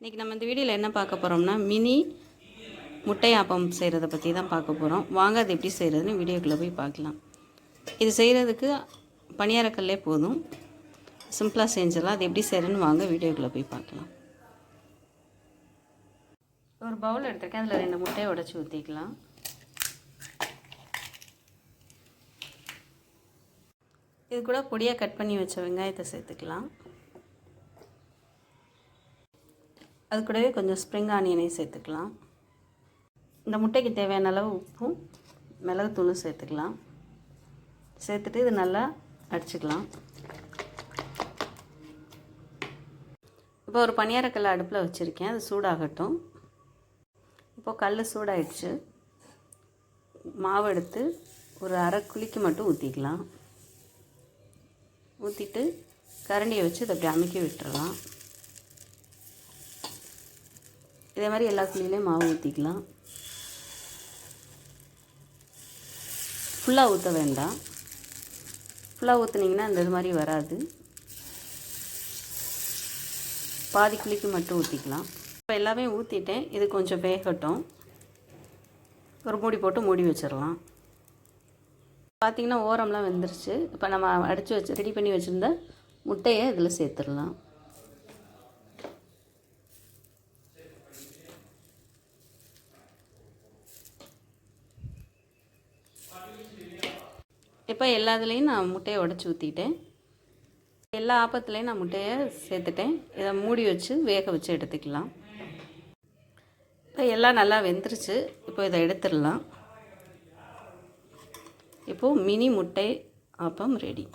இன்றைக்கி நம்ம இந்த வீடியோவில் என்ன பார்க்க போகிறோம்னா மினி முட்டை ஆப்பம் செய்கிறத பற்றி தான் பார்க்க போகிறோம் வாங்க அது எப்படி செய்கிறதுன்னு வீடியோக்குள்ளே போய் பார்க்கலாம். இது செய்கிறதுக்கு பணியாரக்கல்லே போதும். சிம்பிளாக செஞ்சிடலாம். அது எப்படி செய்கிறதுன்னு வாங்க வீடியோக்குள்ளே போய் பார்க்கலாம். ஒரு பவுல் எடுத்திருக்கேன். அதில் ரெண்டு முட்டையை உடச்சி ஊற்றிக்கலாம் இது கூட பொடியாக கட் பண்ணி வச்ச வெங்காயத்தை சேர்த்துக்கலாம். அது கூடவே கொஞ்சம் ஸ்ப்ரிங் ஆனியனையும் சேர்த்துக்கலாம். இந்த முட்டைக்கு தேவையான அளவு உப்பும் மிளகுத்தூளும் சேர்த்துக்கலாம். சேர்த்துட்டு இது நல்லா அடிச்சுக்கலாம். இப்போ ஒரு பணியாரக்கல் அடுப்பில் வச்சுருக்கேன். அது சூடாகட்டும். இப்போது கல் சூடாயிடுச்சு. மாவு எடுத்து ஒரு அரை குழிக்கு மட்டும் ஊற்றிக்கலாம் ஊற்றிட்டு கரண்டியை வச்சு இதை அப்படி அமைக்க விட்டுறலாம். இதே மாதிரி எல்லா குழியிலையும் மாவு ஊற்றிக்கலாம் ஃபுல்லாக ஊற்ற வேண்டாம். ஃபுல்லாக ஊற்றுனீங்கன்னா இந்த இது மாதிரி வராது. பாதி குழிக்கு மட்டும் ஊற்றிக்கலாம் இப்போ எல்லாமே ஊற்றிட்டேன் இது கொஞ்சம் வேகட்டும். ஒரு மூடி போட்டு மூடி வச்சிடலாம். பார்த்திங்கன்னா ஓரம்லாம் வெந்துருச்சு. இப்போ நம்ம அடித்து வச்சு ரெடி பண்ணி வச்சுருந்த முட்டையை இதில் சேர்த்துடலாம். இப்போ எல்லாத்துலேயும் நான் முட்டையை உடச்சி ஊற்றிட்டேன் எல்லா ஆப்பத்துலேயும் நான் முட்டையை சேர்த்துட்டேன். இதை மூடி வச்சு வேக வச்சு எடுத்துக்கலாம். இப்போ எல்லாம் நல்லா வெந்துருச்சு. இப்போ இதை எடுத்துடலாம். இப்போது மினி முட்டை ஆப்பம் ரெடி.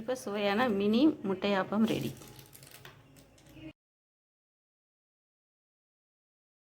இப்போ சுவையான மினி முட்டை ஆப்பம் ரெடி.